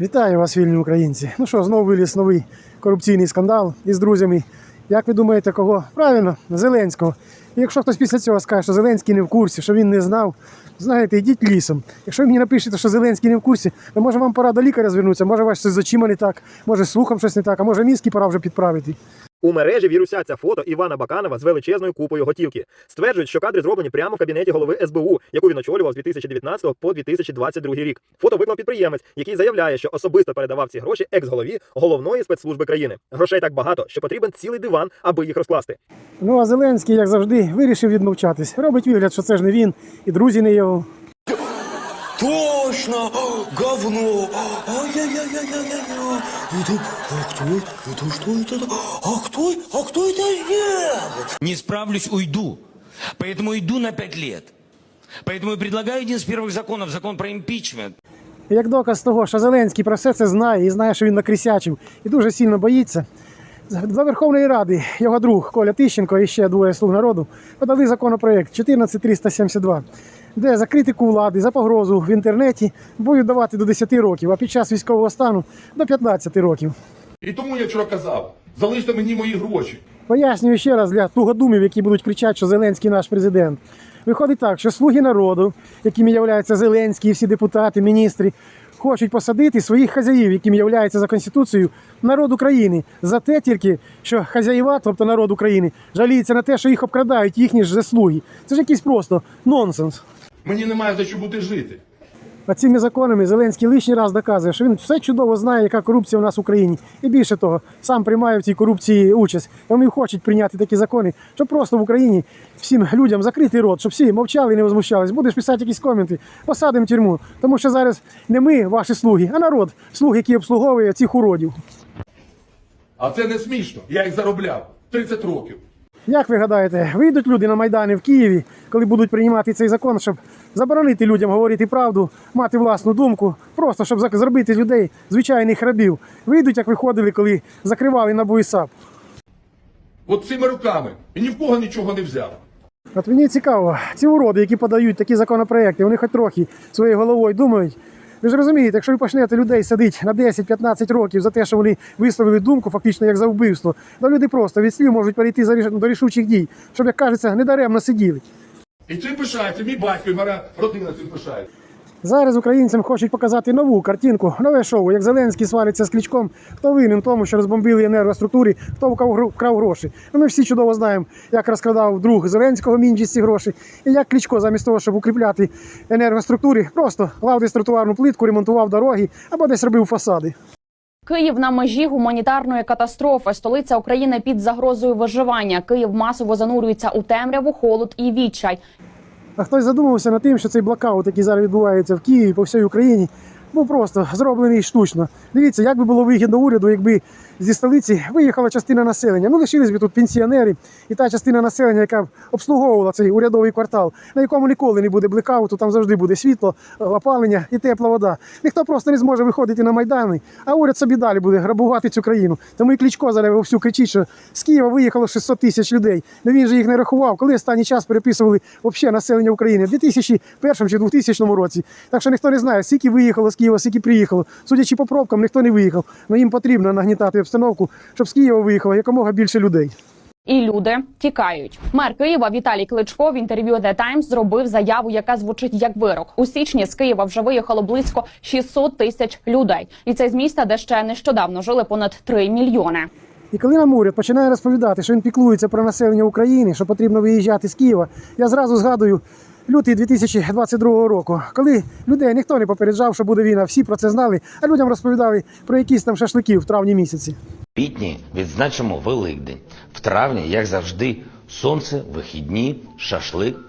Вітаю вас, вільні українці. Ну що, знову виліз новий корупційний скандал із друзями. Як ви думаєте, кого? Правильно, Зеленського. І якщо хтось після цього скаже, що Зеленський не в курсі, що він не знав, знаєте, йдіть лісом. Якщо ви мені напишете, що Зеленський не в курсі, то може вам пора до лікаря звернутися, може у вас щось з очима не так, може з слухом щось не так, а може мізки пора вже підправити. У мережі вірусяться фото Івана Баканова з величезною купою готівки. Стверджують, що кадри зроблені прямо в кабінеті голови СБУ, яку він очолював з 2019 по 2022 рік. Фото виклав підприємець, який заявляє, що особисто передавав ці гроші екс-голові головної спецслужби країни. Грошей так багато, що потрібен цілий диван, аби їх розкласти. Ну а Зеленський, як завжди, вирішив відмовчатись. Робить вигляд, що це ж не він, і друзі не його. Точно! Говно! Ай-яй-яй-яй-яй-яй! Это... А кто это? Это что это? А кто, а кто это сделал? Не справлюсь, уйду. Поэтому иду на пять лет. Поэтому и предлагаю один из первых законов, закон про импичмент. І Як доказ того, що Зеленський про все це знає і знає, що він накрисячив і дуже сильно боїться. До Верховної Ради його друг Коля Тищенко і ще двоє слуг народу подали законопроект 14372, де за критику влади, за погрозу в інтернеті будуть давати до 10 років, а під час військового стану до 15 років. І тому я вчора казав, залиште мені мої гроші. Пояснюю ще раз для тугодумів, які будуть кричати, що Зеленський наш президент. Виходить так, що слуги народу, якими являються Зеленський, і всі депутати, міністри, хочуть посадити своїх хазяїв, яким являється за конституцією народ України, за те тільки, що хазяїва, тобто народ України, жаліється на те, що їх обкрадають їхні ж заслуги. Це ж якийсь просто нонсенс. Мені немає за що бути жити. А цими законами Зеленський лишній раз доказує, що він все чудово знає, яка корупція у нас в Україні. І більше того, сам приймає в цій корупції участь. Вони хочуть прийняти такі закони, щоб просто в Україні всім людям закрити рот, щоб всі мовчали і не возмущались. Будеш писати якісь коменти, посадимо тюрму. Тому що зараз не ми, ваші слуги, а народ, слуги, які обслуговує цих уродів. А це не смішно. Я їх заробляв 30 років. Як ви гадаєте, вийдуть люди на Майдани в Києві, коли будуть приймати цей закон, щоб заборонити людям говорити правду, мати власну думку, просто щоб зробити людей звичайних рабів. Вийдуть, як виходили, коли закривали на САП. От цими руками. І ні в кого нічого не взяв. От мені цікаво, ці уроди, які подають такі законопроекти, вони хоч трохи своєю головою думають. Ви ж розумієте, якщо ви почнете людей садити на 10-15 років за те, що вони висловили думку, фактично як за вбивство, то люди просто від слів можуть перейти до рішучих дій, щоб, як кажеться, недаремно сиділи. І цим пишається, мій батько і моя родина цим пишається. Зараз українцям хочуть показати нову картинку, нове шоу, як Зеленський свариться з Кличком, хто винен тому, що розбомбили енергоструктурі, хто вкрав гроші. Ну, ми всі чудово знаємо, як розкрадав друг Зеленського Мінджіс ці гроші, і як Кличко замість того, щоб укріпляти енергоструктури, просто лав десь тротуарну плитку, ремонтував дороги або десь робив фасади. Київ на межі гуманітарної катастрофи. Столиця України під загрозою виживання. Київ масово занурюється у темряву, холод і відчай. А хтось задумався над тим, що цей блокаут, який зараз відбувається в Києві по всій Україні, був просто зроблений штучно. Дивіться, як би було вигідно уряду, якби зі столиці виїхала частина населення. Ну, лишились би тут пенсіонери і та частина населення, яка обслуговувала цей урядовий квартал, на якому ніколи не буде блекауту, там завжди буде світло, е, опалення і тепла вода. Ніхто просто не зможе виходити на майдани, а уряд собі далі буде грабувати цю країну. Тому і Кличко зараз вовсю кричить, що з Києва виїхало 600 тисяч людей. Ну він же їх не рахував. Коли останній час переписували взагалі населення України в 2001 чи 2000 році. Так що ніхто не знає, скільки виїхало з Києва, скільки приїхало. Судячи по пробкам, ніхто не виїхав. Ну їм потрібно нагнітати обстановку, щоб з Києва виїхало якомога більше людей. І люди тікають. Мер Києва Віталій Кличко в інтерв'ю The Times зробив заяву, яка звучить як вирок. У січні з Києва вже виїхало близько 600 тисяч людей. І це з міста, де ще нещодавно жили понад 3 мільйони. І коли нам уряд починає розповідати, що він піклується про населення України, що потрібно виїжджати з Києва, я зразу згадую лютий 2022 року, коли людей ніхто не попереджав, що буде війна, всі про це знали, а людям розповідали про якісь там шашлики в травні місяці. Пітні відзначимо Великдень. В травні, як завжди, сонце, вихідні, шашлик.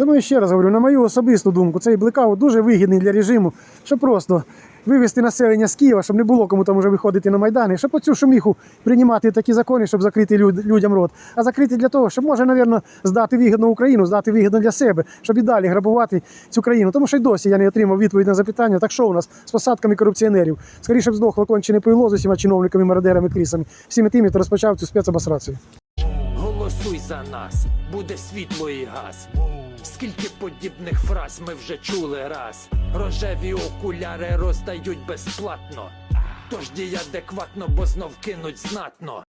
Тому я ще раз говорю, на мою особисту думку, цей блекаут дуже вигідний для режиму, щоб просто вивести населення з Києва, щоб не було кому там уже виходити на Майдани, щоб оцю шуміху приймати такі закони, щоб закрити люд- людям рот. А закрити для того, щоб може, навірно, здати вигідно Україну, здати вигідно для себе, щоб і далі грабувати цю країну. Тому що й досі я не отримав відповідь на запитання, так що у нас з посадками корупціонерів. Скоріше б здохло кончене пило з усіма чиновниками, мародерами, крісами, всіми тими, хто розпочав цю спецобосрацію. Голосуй за нас. Буде світло і газ. Скільки подібних фраз ми вже чули раз. Рожеві окуляри роздають безплатно. Тож дій адекватно, бо знов кинуть знатно.